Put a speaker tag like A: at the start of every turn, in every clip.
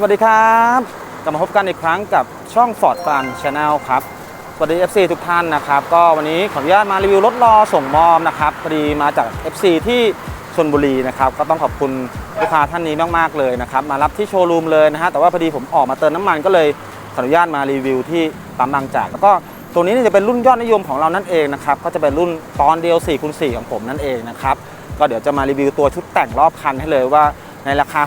A: สวัสดีครับกลับมาพบกันอีกครั้งกับช่อง Ford Fun Channel ครับ สวัสดี FC ทุกท่านนะครับ ก็วันนี้ขออนุญาตมารีวิวรถรอส่งมอบนะครับ พอดีมาจาก FC ที่ชนบุรีนะครับ ก็ต้องขอบคุณลูกค้าท่านนี้มากๆเลยนะครับ มารับที่โชว์รูมเลยนะฮะ แต่ว่าพอดีผมออกมาเติมน้ำมันก็เลยขออนุญาตมารีวิวที่ปั๊มบางจาก แล้วก็ตัวนี้จะเป็นรุ่นยอดนิยมของเรานั่นเองนะครับ ก็จะเป็นรุ่นตอนเดียว4คูณ4ของผมนั่นเองนะครับ ก็เดี๋ยวจะมารีวิวตัวชุดแต่งรอบคันให้เลยว่า ในราคา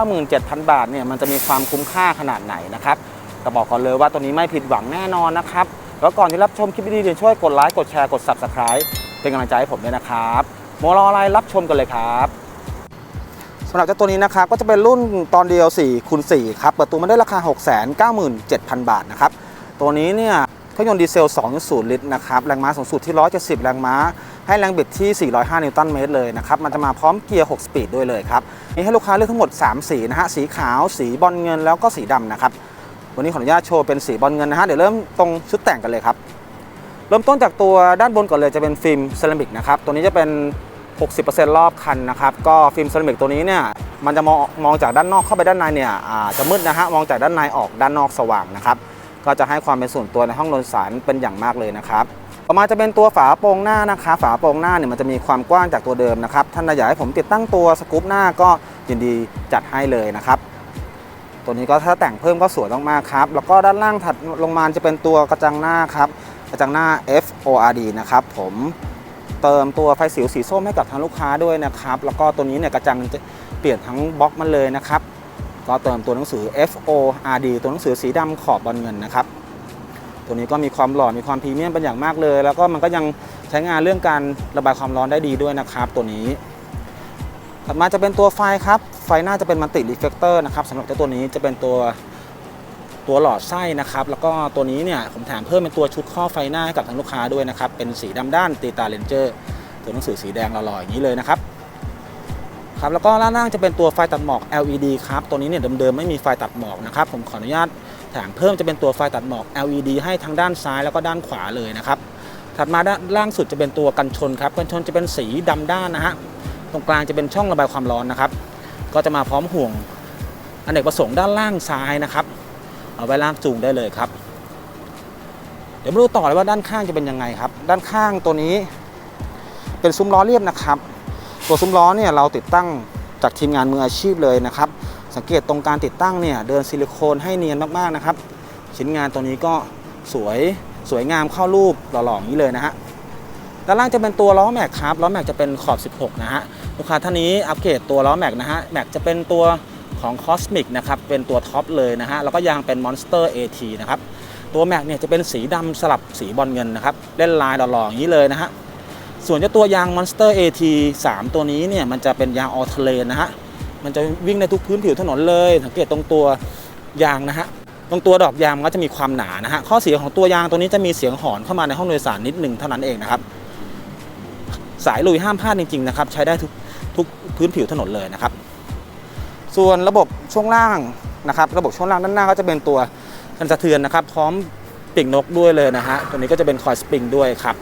A: 697,000 บาทเนี่ยมันจะมีความคุ้มค่าขนาดไหนนะครับแต่บอกก่อนเลยว่าตัวนี้ไม่ผิดหวังแน่นอนนะครับแล้วก่อนที่รับชมคลิปดีๆเดี๋ยวช่วยกดไลค์กดแชร์กด Subscribe เป็นกำลังใจให้ผมด้วยนะครับโมรออะไรรับชมกันเลยครับสำหรับเจ้าตัวนี้นะครับก็จะเป็นรุ่นตอนเดียว4คูณ4ครับเปิดตัวมาได้ราคา 697,000 บาทนะครับตัวนี้เนี่ยเครื่องยนต์ดีเซล 2.0 ลิตรนะครับแรงม้าสูงสุดที่ 170 แรงม้า ให้แรงบิดที่ 405 นิวตันเมตรเลยนะครับ มันจะมาพร้อมเกียร์ 6 สปีดด้วยเลยครับมีให้ลูกค้าเลือกทั้งหมด 3 สีนะฮะ สีขาว สีบอลเงิน แล้วก็สีดำนะครับ วันนี้ขออนุญาตโชว์เป็นสีบอลเงินนะฮะ เดี๋ยวเริ่มตรงชุดแต่งกันเลยครับ เริ่มต้นจากตัวด้านบนก่อนเลยจะเป็นฟิล์มเซรามิกนะครับ ตัวนี้จะเป็น 60%รอบคันนะครับ ก็ฟิล์มเซรามิกตัวนี้เนี่ย มันจะมองมองจากด้านนอกเข้าไปด้านในเนี่ยจะมืดนะฮะ มองจากด้านในออกด้านนอกสว่างนะครับ ก็จะให้ความเป็นส่วนตัวในห้องโดยสารเป็นอย่างมากเลยนะครับ ต่อมาจะเป็นตัวฝาโปรงหน้านะคะ ฝาโปรงหน้าเนี่ยมันจะมีความกว้างจากตัวเดิมนะครับท่านอยากให้ผมติดตั้งตัวสกู๊ปหน้าก็ยินดีจัดให้เลยนะครับตัวนี้ก็ถ้าแต่งเพิ่มก็สวยมากๆครับ แล้วก็ด้านล่างถัดลงมาจะเป็นตัวกระจังหน้าครับ กระจังหน้า FORD นะครับ ผมเติมตัวไฟสิวสีส้มให้กับทางลูกค้าด้วยนะครับ แล้วก็ตัวนี้เนี่ยกระจังจะเปลี่ยนทั้งบล็อกมันเลยนะครับ ก็เติมตัวหนังสือ FORD ตัวหนังสือสีดำขอบบอลเงินนะครับ ตัวนี้ก็มีความหล่อมีความพรีเมียมเป็นอย่างมากเลย แล้วก็มันก็ยังใช้งานเรื่องการระบายความร้อนได้ดีด้วยนะครับตัวนี้ถัดมาจะเป็นตัวไฟครับ ไฟหน้าจะเป็นมัลติรีเฟกเตอร์นะครับสำหรับเจ้าตัวนี้จะเป็นตัวตัวหลอดไส้นะครับ แล้วก็ตัวนี้เนี่ยผมแถมเพิ่มเป็นตัวชุดข้อไฟหน้าให้กับทางลูกค้าด้วยนะครับ เป็นสีดำด้านตีตาเลนเจอร์ ตัวหนังสือสีแดงหล่อๆอย่างนี้เลยนะครับครับแล้วก็ด้านล่างจะเป็นตัวไฟตัดหมอก LED ครับ ตัวนี้เนี่ยเดิมๆไม่มีไฟตัดหมอกนะครับ ผมขออนุญาต แถมเพิ่มจะเป็นตัวไฟตัดหมอก LED ให้ทั้งด้านซ้ายแล้วก็ด้านขวาเลยนะครับถัดมาด้านล่างสุดจะเป็นตัวกันชนครับกันชนจะเป็นสีดำด้านนะฮะตรงกลางจะเป็นช่องระบายความร้อนนะครับ ก็จะมาพร้อมห่วงอเนกประสงค์ด้านล่างซ้ายนะครับ เอาไว้ลากจูงได้เลยครับ เดี๋ยวมาดูต่อเลยว่าด้านข้างจะเป็นยังไงครับ ด้านข้างตัวนี้ เป็นซุ้มล้อเรียบนะครับ ตัวซุ้มล้อเนี่ยเราติดตั้งจากทีมงานมืออาชีพเลยนะครับ สังเกตตรงการติดตั้งเนี่ยเดินซิลิโคนให้เนียนมากๆนะครับ ชิ้นงานตัวนี้ก็สวยสวยงามเข้ารูปหล่อๆอย่างนี้เลยนะฮะด้านล่างจะเป็นตัวล้อแม็กครับล้อแม็กจะเป็นขอบ 16 นะฮะลูกค้าท่านนี้อัปเกรดตัวล้อแม็กนะฮะแม็กจะเป็นตัวของ Cosmic นะครับเป็นตัวท็อปเลยนะฮะแล้วก็ยางเป็น Monster AT นะครับตัวแม็กเนี่ยจะเป็นสีดำสลับสีบอลเงินนะครับเล่นลายหล่อๆอย่างนี้เลยนะฮะส่วนเจ้าตัวยาง Monster AT 3 ตัวนี้เนี่ยมันจะเป็นยางออ t เ r นนะฮะ มันจะวิ่งในทุกพื้นผิวถนนเลย สังเกตตรงตัวยางนะฮะตรงตัวดอกยางก็จะมีความหนานะฮะข้อเสียของตัวยางตัวนี้จะมีเสียงหอนเข้ามาในห้องโดยสารนิดหนึ่งเท่านั้นเองนะครับ สายลุยห้ามพลาดจริงๆนะครับ ใช้ได้ทุกทุกพื้นผิวถนนเลยนะครับ ส่วนระบบช่วงล่างนะครับ ระบบช่วงล่างด้านหน้าก็จะเป็นตัวกันสะเทือนนะครับ พร้อมปีกนกด้วยเลยนะฮะตัวนี้ก็จะเป็นคอยสปริงด้วยครับ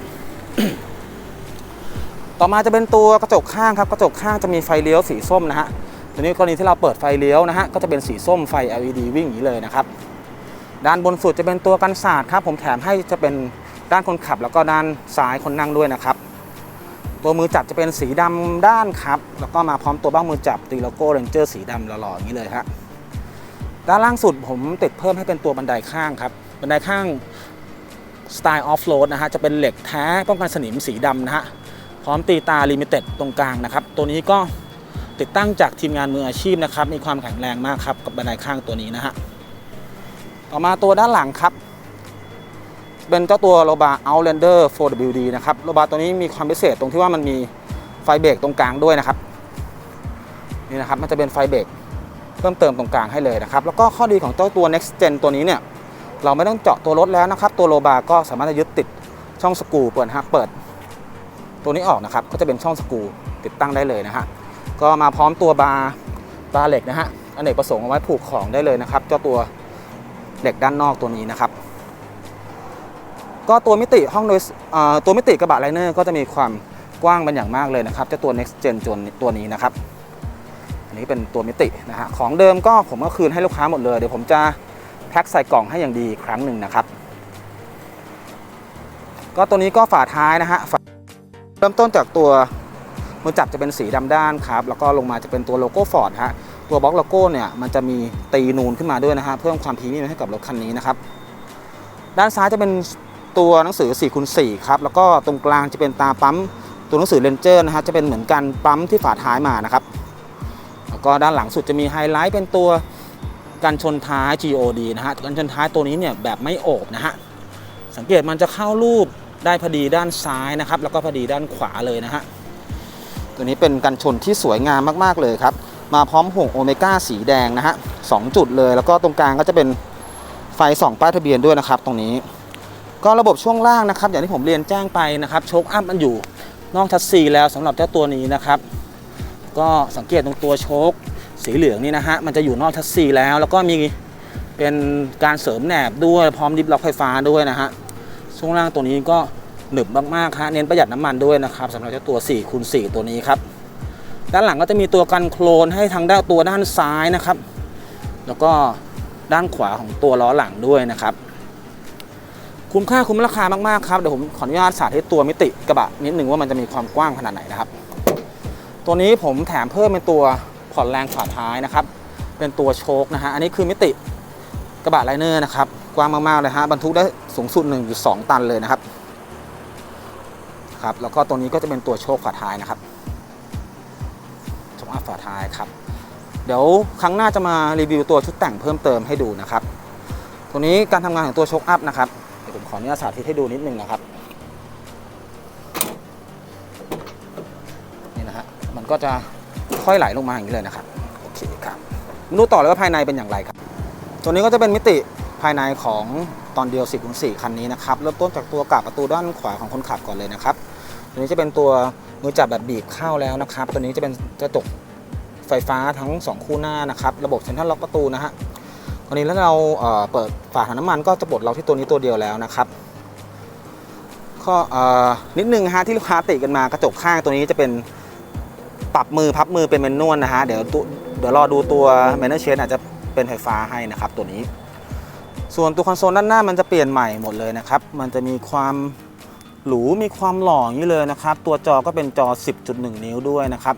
A: ต่อมาจะเป็นตัวกระจกข้างครับ กระจกข้างจะมีไฟเลี้ยวสีส้มนะฮะ ตัวนี้กรณีที่เราเปิดไฟเลี้ยวนะฮะก็จะเป็นสีส้มไฟ LED วิ่งอย่างนี้เลยนะครับด้านบนสุดจะเป็นตัวกันศาสตร์ครับผมแถมให้จะเป็นด้านคนขับแล้วก็ด้านซ้ายคนนั่งด้วยนะครับตัวมือจับจะเป็นสีดำด้านครับแล้วก็มาพร้อมตัวบ้างมือจับตีโลโก้เรนเจอร์สีดำหล่อๆอย่างนี้เลยฮะด้านล่างสุดผมติดเพิ่มให้เป็นตัวบันไดข้างครับบันไดข้างสไตล์ออฟโรดนะฮะจะเป็นเหล็กแท้ป้องกันสนิมสีดำนะฮะพร้อมตีตาลิมิเต็ดตรงกลางนะครับ ตัวนี้ก็ ติดตั้งจากทีมงานมืออาชีพนะครับ มีความแข็งแรงมากครับกับบันไดข้างตัวนี้นะฮะต่อมาตัวด้านหลังครับ เป็นเจ้าตัวโรบา Outlander 4WD นะครับโรบาตัวนี้มีความพิเศษตรงที่ว่ามันมีไฟเบรกตรงกลางด้วยนะครับนี่นะครับมันจะเป็นไฟเบรกเพิ่มเติมตรงกลางให้เลยนะครับ แล้วก็ข้อดีของเจ้าตัว Next Gen ตัวนี้เนี่ยเราไม่ต้องเจาะตัวรถแล้วนะครับ ตัวโลบาก็สามารถจะยึดติดช่องสกูเปิดฮะเปิด ตัวนี้ออกนะครับ ก็จะเป็นช่องสกูติดตั้งได้เลยนะฮะ ก็มาพร้อมตัวบาร์บาร์เหล็กนะฮะอเนกประสงค์เอาไว้ผูกของได้เลยนะครับ เจ้าตัวเหล็กด้านนอกตัวนี้นะครับ ก็ตัวมิติห้องโดยเอ่อตัวมิติกระบะไลเนอร์ก็จะมีความกว้างเป็นอย่างมากเลยนะครับเจ้าตัว next gen จนตัวนี้นะครับอันนี้เป็นตัวมิตินะฮะของเดิมก็ผมก็คืนให้ลูกค้าหมดเลยเดี๋ยวผมจะแพ็คใส่กล่องให้อย่างดีครั้งหนึ่งนะครับ ก็ตัวนี้ก็ฝาท้ายนะฮะเริ่มต้นจากตัว มือจับจะเป็นสีดำด้านครับแล้วก็ลงมาจะเป็นตัวโลโก้ฟอร์ดฮะตัวบล็อกโลโก้เนี่ยมันจะมีตีนูนขึ้นมาด้วยนะฮะเพิ่มความพรีเมียมให้กับรถคันนี้นะครับด้านซ้ายจะเป็นตัวหนังสือ4คูณ4ครับแล้วก็ตรงกลางจะเป็นตาปั๊มตัวหนังสือเลนเจอร์นะฮะจะเป็นเหมือนกันปั๊มที่ฝาท้ายมานะครับแล้วก็ด้านหลังสุดจะมีไฮไลท์เป็นตัวกันชนท้าย GOD นะฮะกันชนท้ายตัวนี้เนี่ยแบบไม่โอบนะฮะสังเกตมันจะเข้ารูปได้พอดีด้านซ้ายนะครับ แล้วก็พอดีด้านขวาเลยนะฮะ ตัวนี้เป็นกันชนที่สวยงามมากๆเลยครับ มาพร้อมห่วงโอเมก้าสีแดงนะฮะสองจุดเลยแล้วก็ตรงกลางก็จะเป็นไฟส่องป้ายทะเบียนด้วยนะครับ ตรงนี้ ก็ระบบช่วงล่างนะครับ อย่างที่ผมเรียนแจ้งไปนะครับโชคอัพมันอยู่นอกทัชซีแล้วสำหรับเจ้าตัวนี้นะครับ ก็สังเกตตรงตัวโชคสีเหลืองนี่นะฮะมันจะอยู่นอกทัชซีแล้ว แล้วก็มีเป็นการเสริมแหนบด้วยพร้อมดิฟล็อกไฟฟ้าด้วยนะฮะช่วงล่างตัวนี้ก็ หนึบมากๆฮะเน้นประหยัดน้ำมันด้วยนะครับสำหรับเจ้าตัว4คูณ4ตัวนี้ครับด้านหลังก็จะมีตัวกันโคลนให้ทางด้านตัวด้านซ้ายนะครับ แล้วก็ด้านขวาของตัวล้อหลังด้วยนะครับ คุ้มค่าคุ้มราคามากๆครับเดี๋ยวผมขออนุญาตสาธิตตัวมิติกระบะนิดหนึ่งว่ามันจะมีความกว้างขนาดไหนนะครับ ตัวนี้ผมแถมเพิ่มเป็นตัวผ่อนแรงฝาท้ายนะครับ เป็นตัวโชคนะฮะอันนี้คือมิติกระบะไลเนอร์นะครับกว้างมากๆเลยฮะบรรทุกได้สูงสุด 1.2 ตันเลยนะครับ ครับ แล้วก็ตัวนี้ก็จะเป็นตัวโชคฝาท้ายนะครับโชคอัพฝาท้ายครับ เดี๋ยวครั้งหน้าจะมารีวิวตัวชุดแต่งเพิ่มเติมให้ดูนะครับตัวนี้การทำงานของตัวโชคอัพนะครับเดี๋ยวผมขออนุญาตสาธิตให้ดูนิดนึงนะครับนี่นะฮะมันก็จะค่อยไหลลงมาอย่างนี้เลยนะครับโอเคครับมาดูต่อเลยว่าภายในเป็นอย่างไรครับ ตัวนี้ก็จะเป็นมิติภายในของตอนเดียว4คูณ4คันนี้นะครับ เริ่มต้นจากตัวกาบประตูด้านขวาของคนขับก่อนเลยนะครับ ตัวนี้จะเป็นตัวมือจับแบบบีบเข้าแล้วนะครับ ตัวนี้จะเป็นกระจกไฟฟ้าทั้ง 2 คู่หน้านะครับ ระบบเซ็นทรัลล็อกประตูนะฮะตอนนี้แล้วเราเปิดฝาถังน้ำมันก็จะปลดล็อกที่ตัวนี้ตัวเดียวแล้วนะครับข้ออนิดนึงฮะที่ลูกค้าติกันมากระจกข้างตัวนี้จะเป็นปรับมือพับมือเป็นแมนนวลนะฮะเดี๋ยวเดี๋ยวรอดูตัวแมนนวลเชนอาจจะเป็นไฟฟ้าให้นะครับตัวนี้ ส่วนตัวคอนโซลด้านหน้ามันจะเปลี่ยนใหม่หมดเลยนะครับ มันจะมีความ หรูมีความหล่ออย่างนี้เลยนะครับ ตัวจอก็เป็นจอ 10.1 นิ้วด้วยนะครับ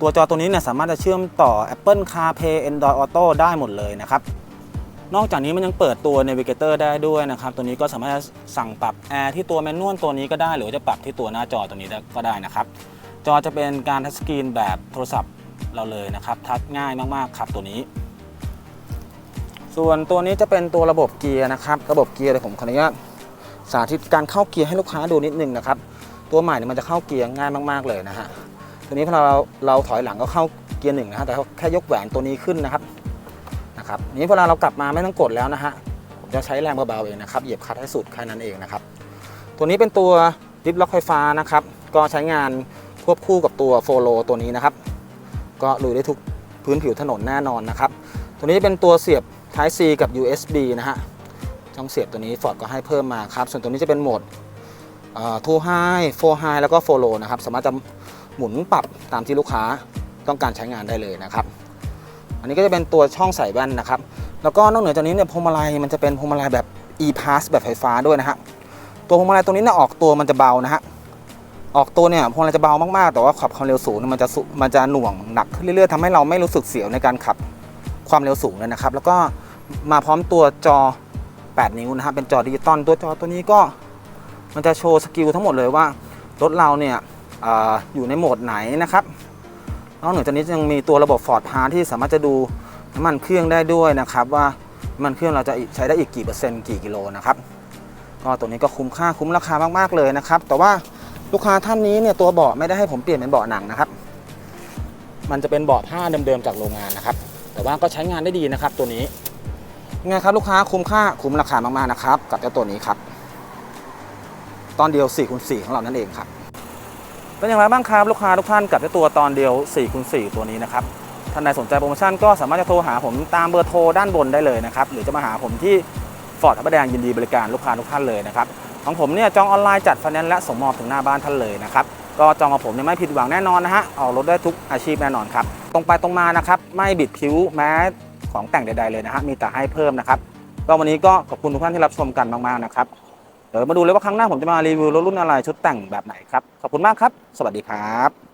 A: ตัวจอตัวนี้เนี่ยสามารถจะเชื่อมต่อ Apple CarPlay Android Auto ได้หมดเลยนะครับ นอกจากนี้มันยังเปิดตัว Navigator ได้ด้วยนะครับ ตัวนี้ก็สามารถจะสั่งปรับแอร์ที่ตัวแมนนวลตัวนี้ก็ได้ หรือจะปรับที่ตัวหน้าจอตัวนี้ก็ได้นะครับ จอจะเป็นการทัชสกรีนแบบโทรศัพท์เราเลยนะครับ ทัชง่ายมากๆครับตัวนี้ส่วนตัวนี้จะเป็นตัวระบบเกียร์นะครับ ระบบเกียร์เดี๋ยวผมขออนุญาต สาธิตการเข้าเกียร์ให้ลูกค้าดูนิดนึงนะครับ ตัวใหม่เนี่ยมันจะเข้าเกียร์ง่ายมากๆเลยนะฮะตัวนี้พอเราเราถอยหลังก็เข้าเกียร์หนึ่งนะฮะแต่แค่ยกแหวนตัวนี้ขึ้นนะครับนะครับนี้เวลาเรากลับมาไม่ต้องกดแล้วนะฮะผมจะใช้แรงเบาๆเองนะครับเหยียบคลัตช์ให้สุดแค่นั้นเองนะครับ ตัวนี้เป็นตัวดิฟล็อกไฟฟ้านะครับก็ใช้งานควบคู่กับตัวโฟโลตัวนี้นะครับ ก็ลุยได้ทุกพื้นผิวถนนแน่นอนนะครับ ตัวนี้เป็นตัวเสียบ Type C กับ USB นะฮะ ช่องเสียบตัวนี้ Ford ก็ให้เพิ่มมาครับ ส่วนตัวนี้จะเป็นโหมดเอ่อ Two High Four High แล้วก็ Four Low นะครับ สามารถจะหมุนปรับตามที่ลูกค้าต้องการใช้งานได้เลยนะครับ อันนี้ก็จะเป็นตัวช่องใส่แว่นนะครับ แล้วก็นอกเหนือจากนี้เนี่ยพวงมาลัยมันจะเป็นพวงมาลัยแบบ e-pass แบบไฟฟ้าด้วยนะฮะ ตัวพวงมาลัยตัวนี้เนี่ยออกตัวมันจะเบานะฮะ ออกตัวเนี่ยพวงมาลัยจะเบามากๆ แต่ว่าขับความเร็วสูงเนี่ยมันจะสุมันจะหน่วงหนักขึ้นเรื่อยๆทำให้เราไม่รู้สึกเสียวในการขับความเร็วสูงเลยนะครับ แล้วก็มาพร้อมตัวจอ 8 นิ้วนะฮะเป็นจอดิจิตอลตัวจอตัวนี้ก็มันจะโชว์สกิลทั้งหมดเลยว่า รถเราเนี่ยออยู่ในโหมดไหนนะครับนอกเหนือจากนี้ยังมีตัวระบบ Ford p a s ที่สามารถจะดูน้ำมันเครื่องได้ด้วยนะครับ ว่าน้ำมันเครื่องเราจะใช้ได้อีกกี่เปอร์เซ็นต์กี่กิโลนะครับก็ตัวนี้ก็คุ้มค่าคุ้มราคามากๆเลยนะครับ แต่ว่าลูกค้าท่านนี้เนี่ยตัวเบาะไม่ได้ให้ผมเปลี่ยนเป็นเบาะหนังนะครับ มันจะเป็นเบาะผ้าเดิมๆจากโรงงานนะครับ แต่ว่าก็ใช้งานได้ดีนะครับตัวนี้ ไงครับลูกค้าคุ้มค่าคุ้มราคามากๆนะครับ กับเจ้าตัวนี้ครับ ตอนเดียว4คูณ4ของเรานั่นเองครับเป็นอย่างไรบ้างครับลูกค้าทุกท่านกับเจ้าตัวตอนเดียว4คูณ4ตัวนี้นะครับท่านใดสนใจโปรโมชั่นก็สามารถจะโทรหาผมตามเบอร์โทรด้านบนได้เลยนะครับหรือจะมาหาผมที่ฟอร์ดพระแดงยินดีบริการลูกค้าทุกท่านเลยนะครับของผมเนี่ยจองออนไลน์จัดไฟแนนซ์และส่งมอบถึงหน้าบ้านท่านเลยนะครับก็จองกับผมเนี่ยไม่ผิดหวังแน่นอนนะฮะออกรถได้ทุกอาชีพแน่นอนครับตรงไปตรงมานะครับไม่บิดผิวแม้ ของแต่งใดๆเลยนะฮะมีแต่ให้เพิ่มนะครับก็วันนี้ก็ขอบคุณทุกท่านที่รับชมกันมากๆนะครับเดี๋ยวมาดูเลยว่าครั้งหน้าผมจะมารีวิวรถรุ่นอะไรชุดแต่งแบบไหนครับขอบคุณมากครับ สวัสดีครับ